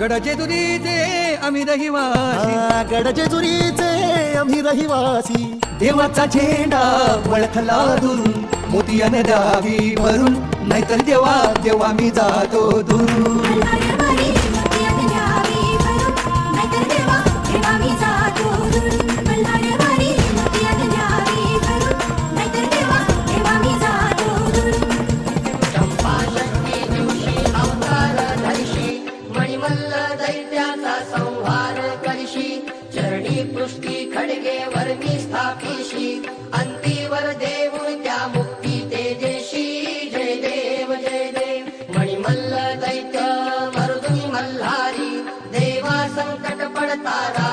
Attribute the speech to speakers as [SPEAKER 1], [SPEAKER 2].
[SPEAKER 1] गडजेजुरीचे आम्ही रहिवासी.
[SPEAKER 2] हा, गडजेजुरीचे आम्ही रहिवासी.
[SPEAKER 1] देवाचा झेंडा वळखला दुरून मोतियाने द्यावी भरून नाहीतर देवा देवा मी जातो दुरून
[SPEAKER 3] करशी चरणी पृष्ठी खडगे वर्मी स्थापिशी अंतीवर देऊळ त्या मुक्ती तेजेशी जय देव जय देव। मणिमल्ल दैत्य मरुदुनी मल्हारी देवा संकट पडता